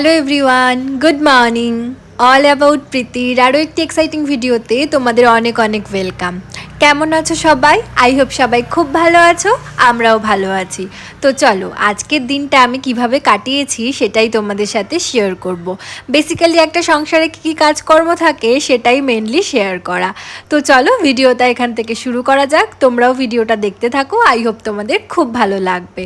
Hello everyone good morning all about প্রীতির আরও একটি এক্সাইটিং ভিডিওতে তোমাদের অনেক অনেক ওয়েলকাম কেমন আছো সবাই? আই হোপ সবাই খুব ভালো আছো, আমরাও ভালো আছি। তো চলো, আজকের দিনটা আমি কীভাবে কাটিয়েছি সেটাই তোমাদের সাথে শেয়ার করব। বেসিক্যালি একটা সংসারে কী কী কাজকর্ম থাকে সেটাই মেনলি শেয়ার করা। তো চলো, ভিডিওটা এখান থেকে শুরু করা যাক। তোমরাও ভিডিওটা দেখতে থাকো আই হোপ তোমাদের খুব ভালো লাগবে।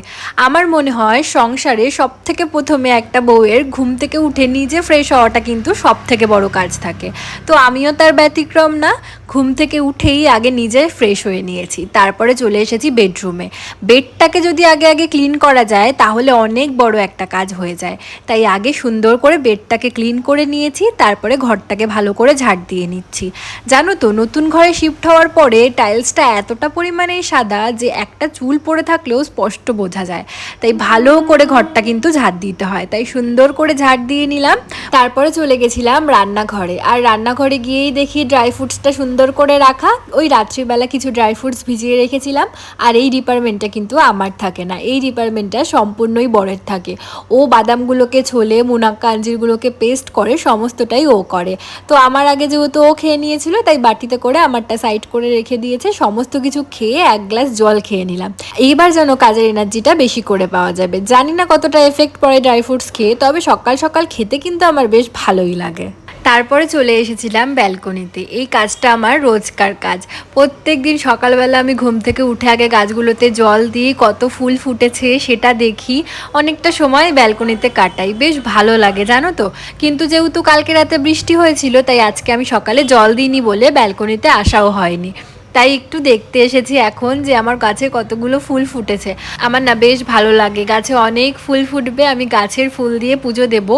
আমার মনে হয় সংসারে সব থেকে প্রথমে একটা বউয়ের ঘুম থেকে উঠে নিজে ফ্রেশ হওয়াটা কিন্তু সব থেকে বড় কাজ থাকে। তো আমিও তার ব্যতিক্রম না। ঘুম থেকে উঠেই আগে নিজে ফ্রেশ হয়ে নিয়েছি। তারপরে চলে এসেছি বেডরুমে বেডটাকে যদি আগে আগে ক্লিন করা যায়, তাহলে অনেক বড় একটা কাজ হয়ে যায়। তাই আগে সুন্দর করে বেডটাকে ক্লিন করে নিয়েছি, তারপরে ঘরটাকে ভালো করে ঝাড় দিয়ে নিচ্ছি। জানো তো, নতুন ঘরে শিফট হওয়ার পরে টাইলসটা এতটা পরিমাণে সাদা যে একটা চুল পড়ে থাকলেও স্পষ্ট বোঝা যায়। তাই ভালো করে ঘরটা কিন্তু ঝাড় দিতে হয়। তাই সুন্দর করে ঝাড় দিয়ে নিলাম। তারপরে চলে গেছিলাম রান্নাঘরে। আর রান্নাঘরে গিয়েই দেখি ড্রাই ফ্রুটসটা সুন্দর করে রাখা। ওই রাত্রিবেলা কিছু ড্রাই ফ্রুটস ভিজিয়ে রেখেছিলাম, আর এই ডিপার্টমেন্টটা কিন্তু আমার থাকে না। এই ডিপার্টমেন্টটা সম্পূর্ণই বরের থাকে। ও বাদামগুলোকে ছোলে, মুনাক্কা আঞ্জিরগুলোকে পেস্ট করে, সমস্তটাই ও করে। তো আমার আগে যেহেতু ও খেয়ে নিয়েছিল, তাই বাটিতে করে আমারটা সাইড করে রেখে দিয়েছে। সমস্ত কিছু খেয়ে এক গ্লাস জল খেয়ে নিলাম। এইবার যেন কাজের এনার্জিটা বেশি করে পাওয়া যাবে। জানি না কতটা এফেক্ট পড়ে ড্রাই ফ্রুটস খেয়ে, তবে সকাল সকাল খেতে কিন্তু আমার বেশ ভালোই লাগে। তারপরে চলে এসেছিলাম ব্যালকনিতে। এই কাজটা আমার রোজকার কাজ। প্রত্যেক দিন সকালবেলা আমি ঘুম থেকে উঠে আগে গাছগুলোতে জল দিই কত ফুল ফুটেছে সেটা দেখি। অনেকটা সময় ব্যালকনিতে কাটাই। বেশ ভালো লাগে, জানো তো? কিন্তু যেহেতু কালকে রাতে বৃষ্টি হয়েছিল, তাই আজকে আমি সকালে জল দিইনি বলে ব্যালকনিতে আসাও হয়নি। তাই একটু দেখতে এসেছি এখন যে আমার গাছে কতগুলো ফুল ফুটেছে। আমার না বেশ ভালো লাগে, গাছে অনেক ফুল ফুটবে, আমি গাছের ফুল দিয়ে পুজো দেব।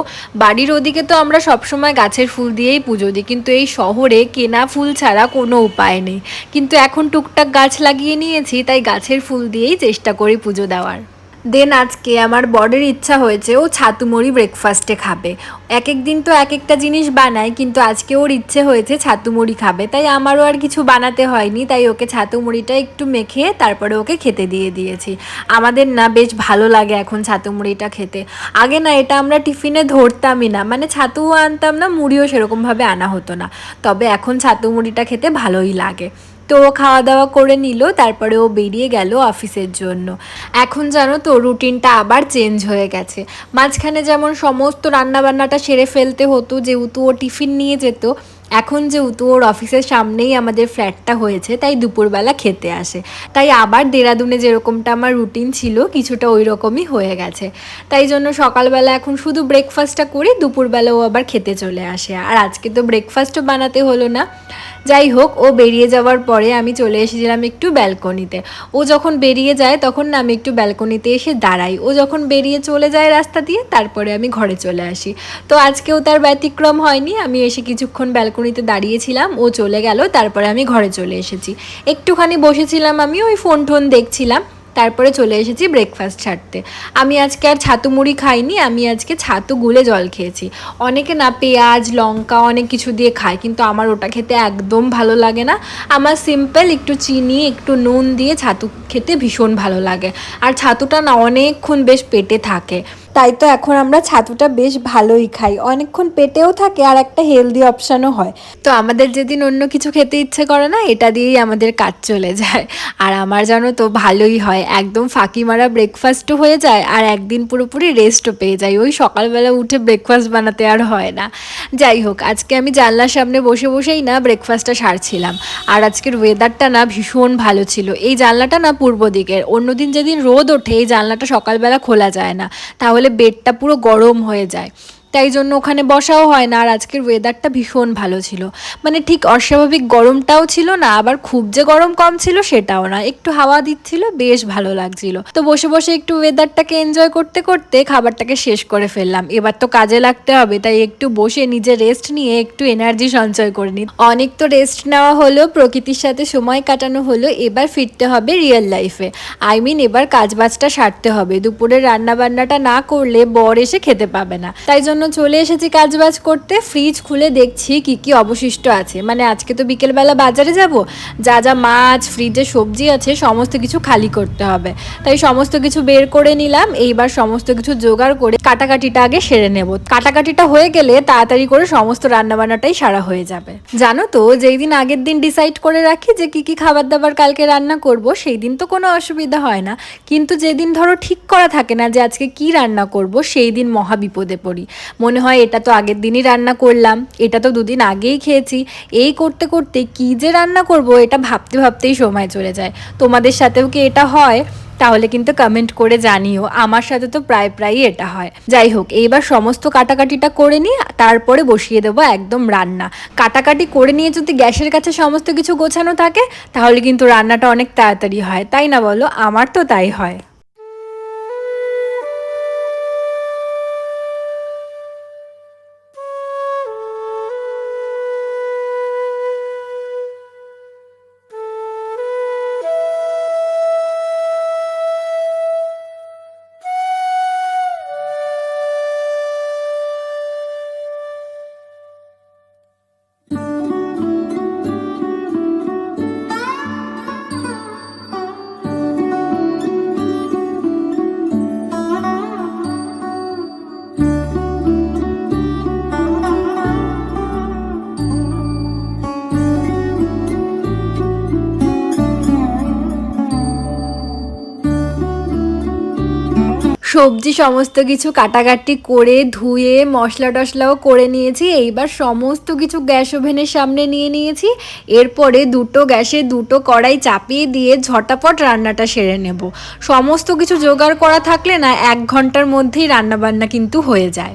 বাড়ির ওদিকে তো আমরা সবসময় গাছের ফুল দিয়েই পুজো দিই, কিন্তু এই শহরে কেনা ফুল ছাড়া কোনো উপায় নেই। কিন্তু এখন টুকটাক গাছ লাগিয়ে নিয়েছি, তাই গাছের ফুল দিয়েই চেষ্টা করি পুজো দেওয়ার। দেন আজকে আমার বরের ইচ্ছা হয়েছে ও ছাতু মুড়ি ব্রেকফাস্টে খাবে। এক এক দিন তো এক একটা জিনিস বানায়, কিন্তু আজকে ওর ইচ্ছে হয়েছে ছাতু মুড়ি খাবে। তাই আমারও আর কিছু বানাতে হয়নি, তাই ওকে ছাতু মুড়িটা একটু মেখে তারপরে ওকে খেতে দিয়ে দিয়েছি। আমাদের না বেশ ভালো লাগে এখন ছাতু মুড়িটা খেতে। আগে না এটা আমরা টিফিনে ধরতামই না মানে ছাতুও আনতাম না, মুড়িও সেরকমভাবে আনা হতো না। তবে এখন ছাতু মুড়িটা খেতে ভালোই লাগে। তো খাওয়া দাওয়া করে নিল, তারপরে ও বেরিয়ে গেল অফিসের জন্য। এখন জানো তো রুটিনটা আবার চেঞ্জ হয়ে গেছে। মাঝখানে যেমন সমস্ত রান্নাবান্নাটা সেরে ফেলতে হতো, যেহেতু ও টিফিন নিয়ে যেত, এখন যেহেতু ওর অফিসের সামনেই আমাদের ফ্ল্যাটটা হয়েছে, তাই দুপুরবেলা খেতে আসে। তাই আবার দেরাদুনে যেরকমটা আমার রুটিন ছিল, কিছুটা ওই রকমই হয়ে গেছে। তাই জন্য সকালবেলা এখন শুধু ব্রেকফাস্টটা করি দুপুরবেলা ও আবার খেতে চলে আসে। আর আজকে তো ব্রেকফাস্টও বানাতে হলো না। যাই হোক, ও বেরিয়ে যাওয়ার পরে আমি চলে এসেছিলাম একটু ব্যালকনিতে। ও যখন বেরিয়ে যায়, তখন না আমি একটু ব্যালকনিতে এসে দাঁড়াই। ও যখন বেরিয়ে চলে যায় রাস্তা দিয়ে, তারপরে আমি ঘরে চলে আসি। তো আজকেও তার ব্যতিক্রম হয়নি। আমি এসে কিছুক্ষণ ব্যালকনিতে দাঁড়িয়েছিলাম, ও চলে গেল, তারপরে আমি ঘরে চলে এসেছি। একটুখানি বসেছিলাম আমি, ওই ফোন টোন দেখছিলাম। তারপরে চলে এসেছি ব্রেকফাস্ট ছাড়তে। আমি আজকে আর ছাতু মুড়ি খাইনি, আমি আজকে ছাতু গুলে জল খেয়েছি। অনেকে না পেঁয়াজ, লঙ্কা অনেক কিছু দিয়ে খায়, কিন্তু আমার ওটা খেতে একদম ভালো লাগে না। আমার সিম্পল একটু চিনি, একটু নুন দিয়ে ছাতু খেতে ভীষণ ভালো লাগে। আর ছাতুটা না অনেকক্ষণ বেশ পেটে থাকে। তাই তো এখন আমরা ছাতুটা বেশ ভালোই খাই। অনেকক্ষণ পেটেও থাকে আর একটা হেলদি অপশানও হয়। তো আমাদের যেদিন অন্য কিছু খেতে ইচ্ছে করে না, এটা দিয়েই আমাদের কাজ চলে যায়। আর আমার জানো তো ভালোই হয়। একদম ফাঁকি মারা ব্রেকফাস্টও হয়ে যায় আর একদিন পুরোপুরি রেস্টও পেয়ে যাই। ওই সকালবেলা উঠে ব্রেকফাস্ট বানাতে আর হয় না। যাই হোক, আজকে আমি জানলার সামনে বসে বসেই না ব্রেকফাস্টটা সারছিলাম। আর আজকের ওয়েদারটা না ভীষণ ভালো ছিল। এই জানলাটা না পূর্ব দিকের। অন্যদিন যেদিন রোদ ওঠে, এই জানলাটা সকালবেলা খোলা যায় না। তাহলে বেডটা পুরো গরম হয়ে যায়। তাই জন্য ওখানে বসাও হয় না। আর আজকের ওয়েদারটা ভীষণ ভালো ছিল। মানে ঠিক অস্বাভাবিক গরমটাও ছিল না, আবার খুব যে গরম কম ছিল সেটাও না। একটু হাওয়া দিচ্ছিল, বেশ ভালো লাগছিল। তো বসে বসে একটু ওয়েদারটাকে এনজয় করতে করতে খাবারটাকে শেষ করে ফেললাম। এবার তো কাজে লাগতে হবে, তাই একটু বসে নিজে রেস্ট নিয়ে একটু এনার্জি সঞ্চয় করে নিই। অনেক তো রেস্ট নেওয়া হলো, প্রকৃতির সাথে সময় কাটানো হলো, এবার ফিরতে হবে রিয়েল লাইফে আই মিন এবার কাজবাজটা সারতে হবে। দুপুরে রান্না বান্নাটা না করলে বর এসে খেতে পাবে না। তাই জন্য চলে এসেছি কাজবাজ করতে। ফ্রিজ খুলে দেখছি কি কি অবশিষ্ট আছে। মানে আজকে তো বিকেলবেলা বাজারে যাব। যা যা মাছ ফ্রিজে সবজি আছে, সমস্ত কিছু খালি করতে হবে। তাই সমস্ত কিছু বের করে নিলাম। এইবার সমস্ত কিছু জোগাড় করে কাটাকাটিটা আগে সেরে নেব। কাটাকাটিটা হয়ে গেলে তাড়াতাড়ি করে সমস্ত রান্নাবান্নাটাই সারা হয়ে যাবে। জানো তো, যেই দিন আগের দিন ডিসাইড করে রাখি যে কি কি খাবার দাবার কালকে রান্না করব, সেই দিন তো কোনো অসুবিধা হয় না। কিন্তু যেদিন ধরো ঠিক করা থাকে না যে আজকে কি রান্না করব, সেই দিন মহা বিপদে পড়ি। মনে হয় এটা তো আগের দিনই রান্না করলাম, এটা তো দুদিন আগেই খেয়েছি। এই করতে করতে কি যে রান্না করব এটা ভাবতে ভাবতেই সময় চলে যায়। তোমাদের সাথেও কি এটা হয়? তাহলে কিন্তু কমেন্ট করে জানিও। আমার সাথে তো প্রায় প্রায়ই এটা হয়। যাই হোক, এইবার সমস্ত কাটাকাটিটা করে নিয়ে তারপরে বসিয়ে দেবো একদম রান্না। কাটাকাটি করে নিয়ে যদি গ্যাসের কাছে সমস্ত কিছু গোছানো থাকে, তাহলে কিন্তু রান্নাটা অনেক তাড়াতাড়ি হয়। তাই না বলো? আমার তো তাই হয়। সবজি সমস্ত কিছু কাটাকাটি করে ধুয়ে, মশলা টশলাও করে নিয়েছি। এইবার সমস্ত কিছু গ্যাস ওভেনের সামনে নিয়ে নিয়েছি। এরপরে দুটো গ্যাসে দুটো কড়াই চাপিয়ে দিয়ে ঝটাপট রান্নাটা সেরে নেব। সমস্ত কিছু জোগাড় করা থাকলে না এক ঘণ্টার মধ্যেই রান্নাবান্না কিন্তু হয়ে যায়।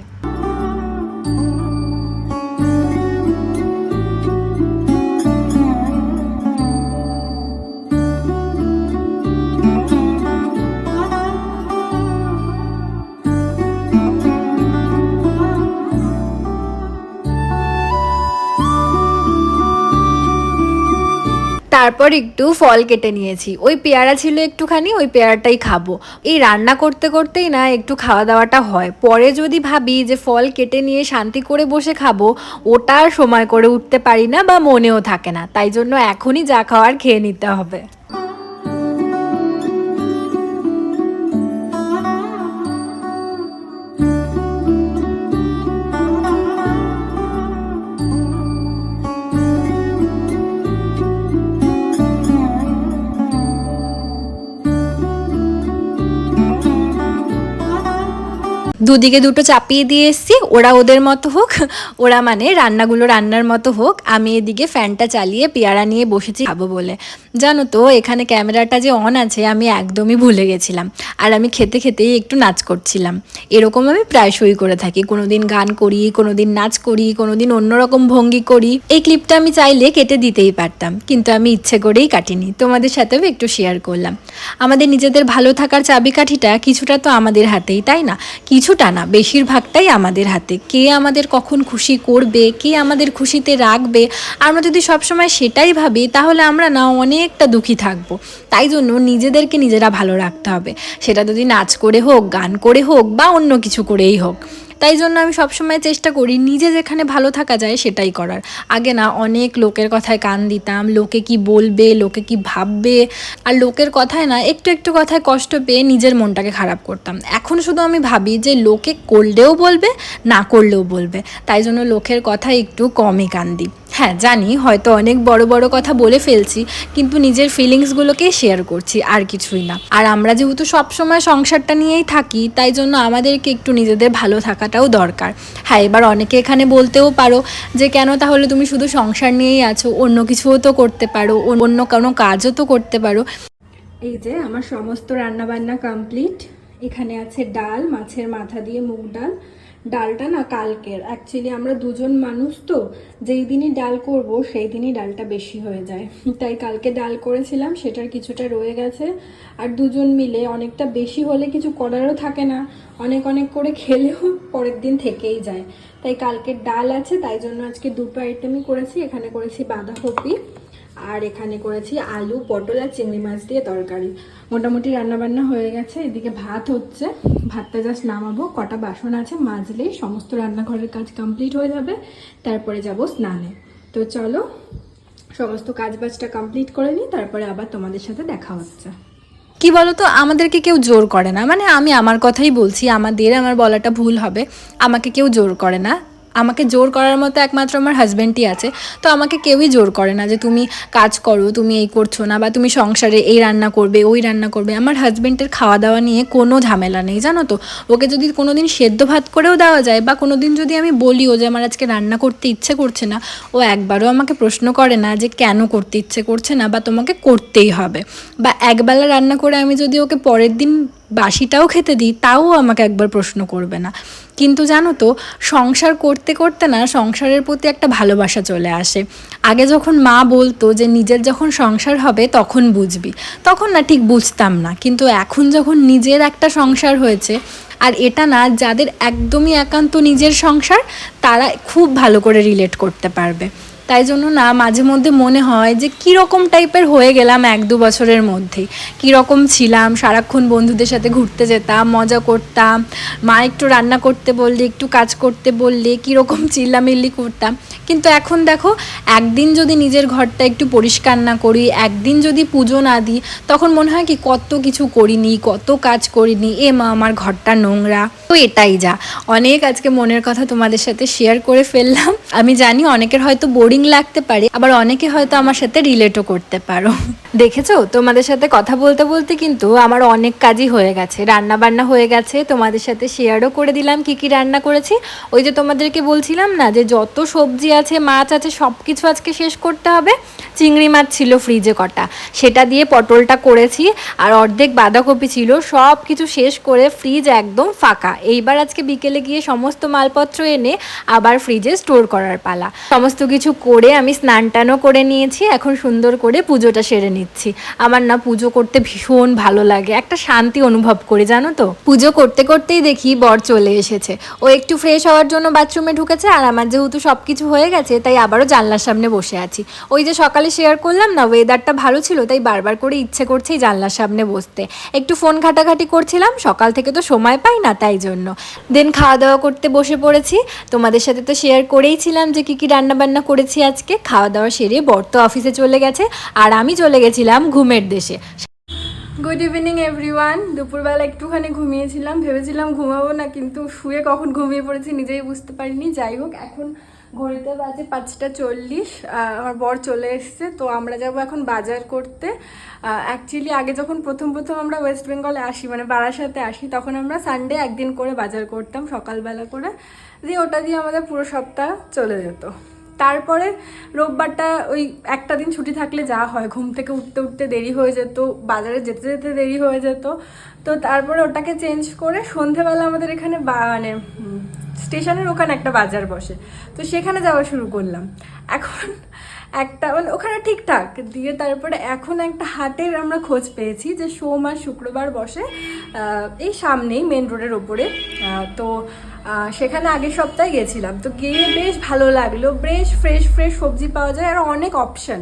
তারপর একটু ফল কেটে নিয়েছি। ওই পেয়ারা ছিল একটুখানি, ওই পেয়ারাটাই খাব। এই রান্না করতে করতেই না একটু খাওয়া দাওয়াটা হয়। পরে যদি ভাবি যে ফল কেটে নিয়ে শান্তি করে বসে খাব, ওটা সময় করে উঠতে পারি না বা মনেও থাকে না। তাই জন্য এখনই যা খাওয়ার খেয়ে নিতে হবে। দুদিকে দুটো চাপিয়ে দিয়ে এসছি। ওরা ওদের মতো হোক, ওরা মানে রান্নাগুলো রান্নার মতো হোক, আমি এদিকে ফ্যানটা চালিয়ে পেয়ারা নিয়ে বসেছি খাব বলে। জানো তো, এখানে ক্যামেরাটা যে অন আছে, আমি একদমই ভুলে গেছিলাম। আর আমি খেতে খেতেই একটু নাচ করছিলাম। এরকম আমি প্রায়শই করে থাকি। কোনো দিন গান করি কোনো দিন নাচ করি, কোনোদিন অন্যরকম ভঙ্গি করি। এই ক্লিপটা আমি চাইলে কেটে দিতেই পারতাম, কিন্তু আমি ইচ্ছে করেই কাটিনি। তোমাদের সাথেও একটু শেয়ার করলাম। আমাদের নিজেদের ভালো থাকার চাবিকাঠিটা কিছুটা তো আমাদের হাতেই, তাই না? কিছুটা না, বেশিরভাগটাই আমাদের হাতে। কে আমাদের কখন খুশি করবে, কে আমাদের খুশিতে রাখবে, আমরা যদি সবসময় সেটাই ভাবি, তাহলে আমরা না অনেকটা দুঃখী থাকব। তাই জন্য নিজেদেরকে নিজেরা ভালো রাখতে হবে। সেটা যদি নাচ করে হোক, গান করে হোক, বা অন্য কিছু করেই হোক। তাই জন্য আমি সবসময় চেষ্টা করি নিজে যেখানে ভালো থাকা যায় সেটাই করার। আগে না অনেক লোকের কথায় কান দিতাম, লোকে কি বলবে, লোকে কি ভাববে, আর লোকের কথায় না একটু একটু কথায় কষ্ট পেয়ে নিজের মনটাকে খারাপ করতাম। এখন শুধু আমি ভাবি যে লোকে করলেও বলবে, না করলেও বলবে। তাই জন্য লোকের কথায় একটু কমই কান দিই। হ্যাঁ জানি, হয়তো অনেক বড় বড় কথা বলে ফেলছি, কিন্তু নিজের ফিলিংসগুলোকে শেয়ার করছি, আর কিছুই না। আর আমরা যেহেতু সবসময় সংসারটা নিয়েই থাকি, তাই জন্য আমাদেরকে একটু নিজেদের ভালো থাকাটাও দরকার। হ্যাঁ এবার অনেকে এখানে বলতেও পারো যে, কেন তাহলে তুমি শুধু সংসার নিয়েই আছো? অন্য কিছুও তো করতে পারো, অন্য কোনো কাজও তো করতে পারো। এই যে, আমার সমস্ত রান্না বান্না কমপ্লিট এখানে আছে ডাল, মাছের মাথা দিয়ে মুগ ডাল। ডালটা না কালকের। অ্যাকচুয়ালি আমরা দুজন মানুষ তো, যেই দিনই ডাল করব, সেই দিনই ডালটা বেশি হয়ে যায়। তাই কালকে ডাল করেছিলাম, সেটার কিছুটা রয়ে গেছে। আর দুজন মিলে অনেকটা বেশি হলে কিছু করারও থাকে না। অনেক অনেক করে খেলেও পরের দিন থেকেই যায়। তাই কালকের ডাল আছে, তাই জন্য আজকে দুটো আইটেমই করেছি। এখানে করেছি বাঁধাকপি। আর এখানে করেছি আলু, পটল আর চিংড়ি মাছ দিয়ে তরকারি। মোটামুটি রান্নাবান্না হয়ে গেছে, এদিকে ভাত হচ্ছে। ভাতটা জাস্ট নামাবো, কটা বাসন আছে মাজলেই সমস্ত রান্নাঘরের কাজ কমপ্লিট হয়ে যাবে, তারপরে যাব স্নানে। তো চলো, সমস্ত কাজ বাজটা কমপ্লিট করে নিই, তারপরে আবার তোমাদের সাথে দেখা হচ্ছে। কি বলতো, আমাদেরকে কেউ জোর করে না মানে আমি আমার কথাই বলছি, আমাদের আমার বলাটা ভুল হবে, আমাকে কেউ জোর করে না। আমাকে জোর করার মতো একমাত্র আমার হাজব্যান্ডই আছে। তো আমাকে কেউই জোর করে না যে তুমি কাজ করো, তুমি এই করছ না বা তুমি সংসারে এই রান্না করবে, ওই রান্না করবে। আমার হাজব্যান্ডের খাওয়া দাওয়া নিয়ে কোনো ঝামেলা নেই, জানো তো? ওকে যদি কোনো দিন সেদ্ধ ভাত করেও দেওয়া যায় বা কোনো দিন যদি আমি বলিও যে আমার আজকে রান্না করতে ইচ্ছে করছে না, ও একবারও আমাকে প্রশ্ন করে না যে কেন করতে ইচ্ছে করছে না বা তোমাকে করতেই হবে। বা একবেলা রান্না করে আমি যদি ওকে পরের দিন বাসিটাও খেতে দিই, তাও আমাকে একবার প্রশ্ন করবে না। কিন্তু জানো তো, সংসার করতে করতে না সংসারের প্রতি একটা ভালোবাসা চলে আসে। আগে যখন মা বলতো যে নিজের যখন সংসার হবে তখন বুঝবি, তখন না ঠিক বুঝতাম না। কিন্তু এখন যখন নিজের একটা সংসার হয়েছে, আর এটা না যাদের একদমই একান্ত নিজের সংসার, তারা খুব ভালো করে রিলেট করতে পারবে। তাই জন্য না মাঝে মধ্যে মনে হয় যে কীরকম টাইপের হয়ে গেলাম এক দু বছরের মধ্যেই। কীরকম ছিলাম, সারাক্ষণ বন্ধুদের সাথে ঘুরতে যেতাম, মজা করতাম, মা একটু রান্না করতে বললে, একটু কাজ করতে বললে, কীরকম চিল্লামিল্লি করতাম। কিন্তু এখন দেখো, একদিন যদি নিজের ঘরটা একটু পরিষ্কার না করি, একদিন যদি পুজো না দিই, তখন মনে হয় কি কত কিছু করিনি, কত কাজ করিনি, এ মা আমার ঘরটা নোংরা। তো এটাই যা। অনেক আজকে মনের কথা তোমাদের সাথে শেয়ার করে ফেললাম। আমি জানি অনেকের হয়তো বোরিং লাগতে পারে, আবার অনেকে হয়তো আমার সাথে রিলেটও করতে পারো। দেখেছ? তোমাদের সাথে কথা বলতে বলতে কিন্তু আমার অনেক কাজই হয়ে গেছে। রান্না বান্না হয়ে গেছে, তোমাদের সাথে শেয়ারও করে দিলাম, কি কি রান্না করেছি। ওই যে তোমাদেরকে বলছিলাম না, যে যত সবজি আছে, মাছ আছে সব কিছু আজকে শেষ করতে হবে। চিংড়ি মাছ ছিল ফ্রিজে কটা। সেটা দিয়ে পটলটা করেছি, আর অর্ধেক বাঁধাকপি ছিল সব কিছু শেষ করে ফ্রিজ একদম ফাঁকা। এইবার আজকে বিকেলে গিয়ে সমস্ত মালপত্র এনে আবার ফ্রিজে স্টোর করার পালা। সমস্ত কিছু করে আমি স্নান টানও করে নিয়েছি, এখন সুন্দর করে পুজোটা সেরে নিচ্ছি। আমার না পুজো করতে ভীষণ ভালো লাগে, একটা শান্তি অনুভব করি, জানো তো? পুজো করতে করতেই দেখি বর চলে এসেছে। ও একটু ফ্রেশ হওয়ার জন্য বাথরুমে ঢুকেছে, আর আমার যেহেতু সব কিছু হয়ে গেছে, তাই আবারও জানলার সামনে বসে আছি। ওই যে সকালে শেয়ার করলাম না ওয়েদারটা ভালো ছিল, তাই বারবার করে ইচ্ছে করছে এই জানলার সামনে বসতে। একটু ফোন ঘাটাঘাটি করছিলাম, সকাল থেকে তো সময় পাই না তাই জন্য। দেন খাওয়া দাওয়া করতে বসে পড়েছি। তোমাদের সাথে তো শেয়ার করেইছিলাম যে কী কী রান্নাবান্না করেছি। আজকে। খাওয়া দাওয়া সেরে বর তো অফিসে চলে গেছে আর আমি চলে গেছিলাম ঘুমের দেশে। গুড ইভিনিং এভরিওয়ান দুপুরবেলা একটুখানি ঘুমিয়েছিলাম, ভেবেছিলাম ঘুমাবো না, কিন্তু শুয়ে কখন ঘুমিয়ে পড়েছি নিজেই বুঝতে পারিনি। যাই হোক, এখন ঘড়িতে বাজে পাঁচটা চল্লিশ আমার বর চলে এসছে, তো আমরা যাব এখন বাজার করতে। অ্যাকচুয়ালি আগে যখন প্রথম প্রথম আমরা ওয়েস্ট বেঙ্গলে আসি মানে বারাসাতে আসি, তখন আমরা সানডে একদিন করে বাজার করতাম, সকালবেলা করে। দিয়ে ওটা দিয়ে আমাদের পুরো সপ্তাহ চলে যেত। তারপরে রোববারটা ওই একটা দিন ছুটি থাকলে যা হয়। ঘুম থেকে উঠতে উঠতে দেরি হয়ে যেত, বাজারে যেতে যেতে দেরি হয়ে যেত। তো তারপরে ওটাকে চেঞ্জ করে সন্ধেবেলা আমাদের এখানে মানে স্টেশনের ওখানে একটা বাজার বসে। তো সেখানে যাওয়া শুরু করলাম। এখন একটা মানে ওখানে ঠিকঠাক। দিয়ে তারপরে এখন একটা হাটের আমরা খোঁজ পেয়েছি যে সোম আর শুক্রবার বসে এই সামনেই মেন রোডের ওপরে। তো সেখানে আগের সপ্তাহে গেছিলাম। তো গিয়ে বেশ ভালো লাগল। বেশ ফ্রেশ ফ্রেশ সবজি পাওয়া যায়। আর অনেক অপশন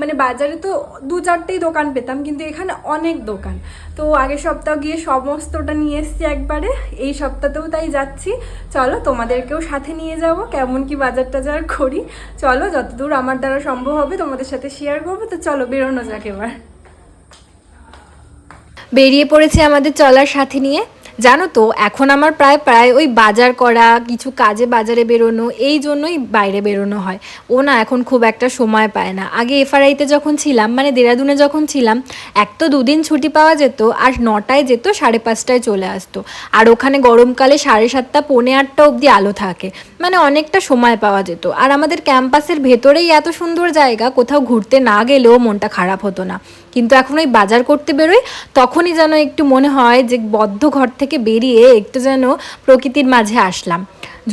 মানে বাজারে তো দু চারটেই দোকান পেতাম, কিন্তু এখানে অনেক দোকান। তো আগের সপ্তাহ গিয়ে সমস্তটা নিয়ে এসছি একবারে। এই সপ্তাহতেও তাই যাচ্ছি। চলো, তোমাদেরকেও সাথে নিয়ে যাব। কেমন কি বাজার টাজার করি। চলো, যতদূর আমার দ্বারা সম্ভব হবে, তোমাদের সাথে শেয়ার করব। তো চলো, বেরোনো যাক এবার। বেরিয়ে পড়েছে আমাদের চলার সাথে নিয়ে। জানো তো, এখন আমার প্রায় প্রায় ওই বাজার করা, কিছু কাজে বাজারে বেরোনো, এই জন্যই বাইরে বেরোনো হয়। ও না এখন খুব একটা সময় পায় না। আগে এফআরআইতে যখন ছিলাম মানে দেরাদুনে যখন ছিলাম, এক তো দুদিন ছুটি পাওয়া যেত, আর নটায় যেত, সাড়ে পাঁচটায় চলে আসতো। আর ওখানে গরমকালে সাড়ে সাতটা, পৌনে আটটা অবধি আলো থাকে। মানে অনেকটা সময় পাওয়া যেত। আর আমাদের ক্যাম্পাসের ভেতরেই এত সুন্দর জায়গা, কোথাও ঘুরতে না গেলেও মনটা খারাপ হতো না। কিন্তু এখন ওই বাজার করতে বেরোই তখনই যেন একটু মনে হয় যে বদ্ধ ঘর থেকে বেরিয়ে একটু যেন প্রকৃতির মাঝে আসলাম।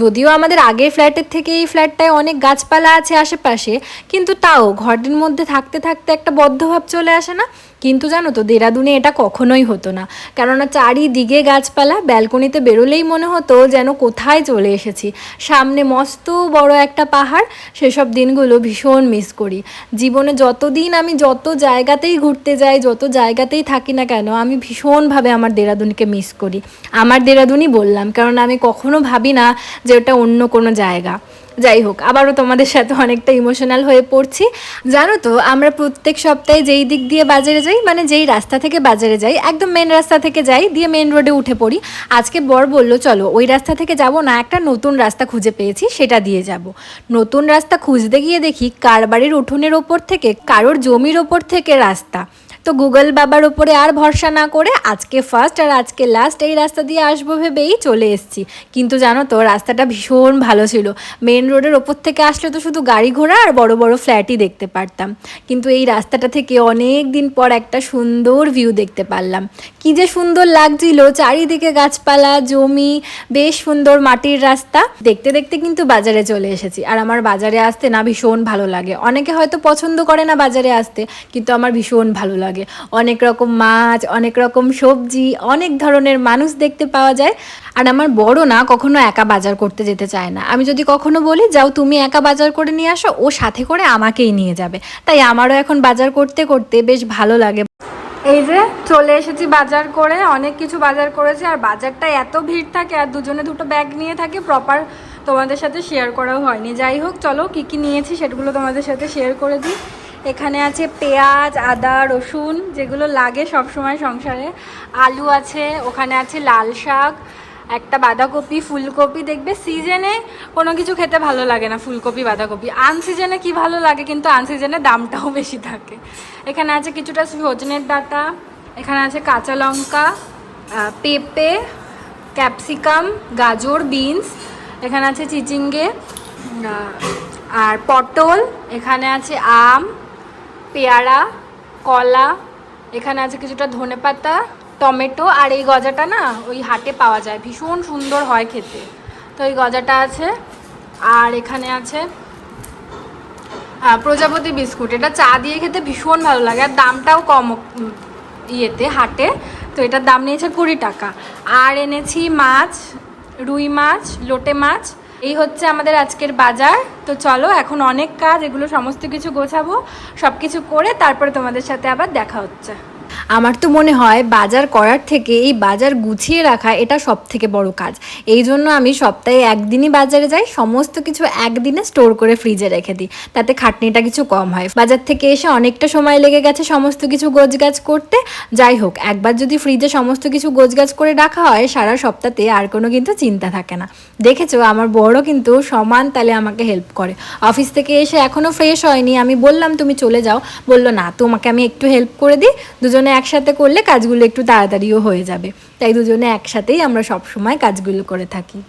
যদিও আমাদের আগের ফ্ল্যাটের থেকে এই ফ্ল্যাটটায় অনেক গাছপালা আছে আশেপাশে, কিন্তু তাও ঘরের মধ্যে থাকতে থাকতে একটা বদ্ধভাব চলে আসে না। কিন্তু জানো তো, দেরাদুনে এটা কখনোই হতো না। কেননা চারিদিকে গাছপালা, ব্যালকনিতে বেরোলেই মনে হতো যেন কোথায় চলে এসেছি। সামনে মস্ত বড় একটা পাহাড়, সেসব দিনগুলো ভীষণ মিস করি। জীবনে যতদিন আমি যত জায়গাতেই ঘুরতে যাই, যত জায়গাতেই থাকি না কেন, আমি ভীষণভাবে আমার দেরাদুনকে মিস করি। আমার দেরাদুনই বললাম, কারণ আমি কখনো ভাবি না যে ওটা অন্য কোনো জায়গা। যাই হোক আবারও তোমাদের সাথে অনেকটা ইমোশনাল হয়ে পড়ছি। জানো তো, আমরা প্রত্যেক সপ্তাহে যেই দিক দিয়ে বাজারে যাই মানে যেই রাস্তা থেকে বাজারে যাই, একদম মেন রাস্তা থেকে যাই, দিয়ে মেন রোডে উঠে পড়ি। আজকে বর বলল, চলো, ওই রাস্তা থেকে যাব না, একটা নতুন রাস্তা খুঁজে পেয়েছি, সেটা দিয়ে যাব। নতুন রাস্তা খুঁজতে গিয়ে দেখি কার বাড়ির উঠোনের ওপর থেকে, কারোর জমির ওপর থেকে রাস্তা। তো গুগল বাবার ওপরে আর ভরসা না করে আজকে ফার্স্ট আর আজকে লাস্ট এই রাস্তা দিয়ে আসব ভেবেই চলে এসেছি। কিন্তু জানো তো, রাস্তাটা ভীষণ ভালো ছিল। মেন রোডের ওপর থেকে আসলে তো শুধু গাড়ি ঘোড়া আর বড় বড় ফ্ল্যাটই দেখতে পারতাম। কিন্তু এই রাস্তাটা থেকে অনেক দিন পর একটা সুন্দর ভিউ দেখতে পারলাম। কি যে সুন্দর লাগছিল, চারিদিকে গাছপালা, জমি, বেশ সুন্দর মাটির রাস্তা। দেখতে দেখতে কিন্তু বাজারে চলে এসেছি। আর আমার বাজারে আসতে না ভীষণ ভালো লাগে। অনেকে হয়তো পছন্দ করে না বাজারে আসতে, কিন্তু আমার ভীষণ ভালো লাগে। অনেক রকম মাছ, অনেক রকম সবজি, অনেক ধরনের মানুষ দেখতে পাওয়া যায়। আর আমার বড় না কখনো একা বাজার করতে যেতে চায় না। আমি যদি কখনো বলি, যাও তুমি একা বাজার করে নিয়ে আসো, ও সাথে করে আমাকেই নিয়ে যাবে। তাই আমারও এখন বাজার করতে করতে বেশ ভালো লাগে। এই যে চলে এসেছি বাজার করে, অনেক কিছু বাজার করেছি, আর বাজারটা এত ভিড় থাকে, আর দুজনে দুটো ব্যাগ নিয়ে থাকে প্রপার তোমাদের সাথে শেয়ার করাও হয়নি। যাই হোক, চলো কী কী নিয়েছি সেগুলো তোমাদের সাথে শেয়ার করে দিই। এখানে আছে পেঁয়াজ, আদা, রসুন, যেগুলো লাগে সব সময় সংসারে। আলু আছে, ওখানে আছে লাল শাক, একটা বাঁধাকপি, ফুলকপি। দেখবে সিজনে কোনো কিছু খেতে ভালো লাগে না, ফুলকপি, বাঁধাকপি। আনসিজনে কি ভালো লাগে কিন্তু আনসিজনে দামটাও বেশি থাকে। এখানে আছে কিছুটা সজনের ডাঁটা, এখানে আছে কাঁচা লঙ্কা পেঁপে, ক্যাপসিকাম, গাজর, বিনস, এখানে আছে চিচিঙ্গে আর পটল, এখানে আছে আম পেয়ারা, কলা, এখানে আছে কিছুটা ধনেপাতা, টমেটো, আর এই গজাটা না ওই হাটে পাওয়া যায়। ভীষণ সুন্দর হয় খেতে। তো এই গজাটা আছে, আর এখানে আছে প্রজাপতি বিস্কুট। এটা চা দিয়ে খেতে ভীষণ ভালো লাগে, আর দামটাও কম ইয়েতে, হাটে। তো এটার দাম নিয়েছে কুড়ি টাকা। আর এনেছি মাছ, রুই মাছ, লোটে মাছ এই হচ্ছে আমাদের আজকের বাজার। তো চলো, এখন অনেক কাজ, এগুলো সমস্ত কিছু গোছাবো সব কিছু করে তারপরে তোমাদের সাথে আবার দেখা হচ্ছে। আমার তো মনে হয় বাজার করার থেকে এই বাজার গুছিয়ে রাখা এটা সব থেকে বড় কাজ। এই জন্য আমি সপ্তাহে একদিনই বাজারে যাই, সমস্ত কিছু একদিনে স্টোর করে ফ্রিজে রেখে দিই, তাতে খাটনিটা কিছু কম হয়। বাজার থেকে এসে অনেকটা সময় লেগে গেছে সমস্ত কিছু গোছগাছ করতে। যাই হোক, একবার যদি ফ্রিজে সমস্ত কিছু গোছগাছ করে রাখা হয়, সারা সপ্তাহে আর কোনো কিন্তু চিন্তা থাকে না। দেখেছ, আমার বড় কিন্তু সমান তালে আমাকে হেল্প করে। অফিস থেকে এসে এখনও ফ্রেশ হয়নি, আমি বললাম, তুমি চলে যাও। বলল, না, তোমাকে আমি একটু হেল্প করে দিই। দুজনে একসাথে করলে কাজগুলো একটু তাড়াতাড়িও হয়ে যাবে। তাই দুজনে একসাথেই আমরা সবসময় কাজগুলো করে থাকি।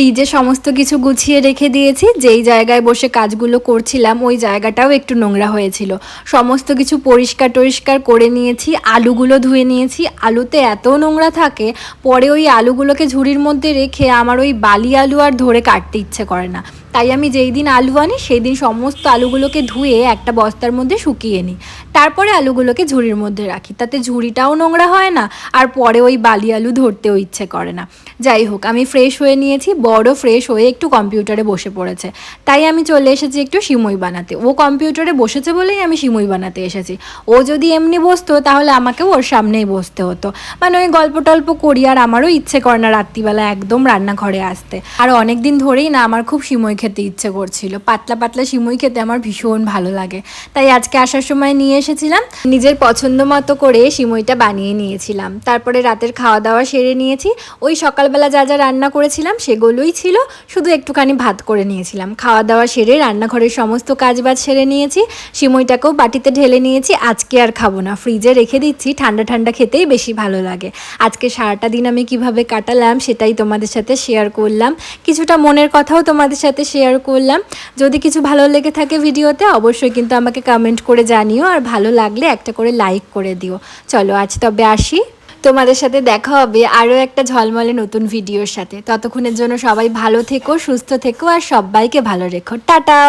ফ্রিজে সমস্ত কিছু গুছিয়ে রেখে দিয়েছি। যেই জায়গায় বসে কাজগুলো করছিলাম, ওই জায়গাটাও একটু নোংরা হয়েছিল। সমস্ত কিছু পরিষ্কার টরিষ্কার করে নিয়েছি, আলুগুলো ধুয়ে নিয়েছি। আলুতে এত নোংরা থাকে, পরে ওই আলুগুলোকে ঝুড়ির মধ্যে রেখে আমার ওই বালি আলু আর ধরে কাটতে ইচ্ছে করে না। তাই আমি যেই দিন আলু আনি, সেই দিন সমস্ত আলুগুলোকে ধুয়ে একটা বস্তার মধ্যে শুকিয়ে নিই। তারপরে আলুগুলোকে ঝুড়ির মধ্যে রাখি। তাতে ঝুড়িটাও নোংরা হয় না, আর পরে ওই বালি আলু ধরতেও ইচ্ছে করে না। যাই হোক, আমি ফ্রেশ হয়ে নিয়েছি বড় ফ্রেশ হয়ে একটু কম্পিউটারে বসে পড়েছে। তাই আমি চলে এসেছি একটু সিমুই বানাতে। ও কম্পিউটারে বসেছে বলেই আমি সিমুই বানাতে এসেছি। ও যদি এমনি বসতো, তাহলে আমাকেও ওর সামনেই বসতে হতো। মানে ওই গল্প টল্প করি, আর আমারও ইচ্ছে করে না রাত্রিবেলা একদম রান্নাঘরে আসতে। আর অনেক দিন ধরেই না আমার খুব সিমুই খেতে ইচ্ছে করছিল। পাতলা পাতলা সিমুই খেতে আমার ভীষণ ভালো লাগে। তাই আজকে আসার সময় নিয়ে এসেছিলাম। নিজের পছন্দ মতো করে সিমইটা বানিয়ে নিয়েছিলাম। তারপরে রাতের খাওয়া দাওয়া সেরে নিয়েছি। ওই সকালবেলা যা যা রান্না করেছিলাম সেগুলোই ছিল। শুধু একটুখানি ভাত করে নিয়েছিলাম। খাওয়া দাওয়া সেরে রান্নাঘরের সমস্ত কাজবাজ সেরে নিয়েছি। সিমইটাকেও বাটিতে ঢেলে নিয়েছি। আজকে আর খাব না। ফ্রিজে রেখে দিচ্ছি। ঠান্ডা ঠান্ডা খেতেই বেশি ভালো লাগে। আজকে সারাটা দিন আমি কীভাবে কাটালাম সেটাই তোমাদের সাথে শেয়ার করলাম। কিছুটা মনের কথাও তোমাদের সাথে শেয়ার করলাম। যদি কিছু ভালো লেগে থাকে ভিডিওতে, অবশ্যই কিন্তু আমাকে কমেন্ট করে জানিও। আর ভালো লাগলে একটা করে লাইক করে দিও। চলো, আজ তবে আসি। তোমাদের সাথে দেখা হবে আরও একটা ঝলমলে নতুন ভিডিওর সাথে। ততক্ষণের জন্য সবাই ভালো থেকো, সুস্থ থেকো আর সবাইকে ভালো রেখো। টাটা!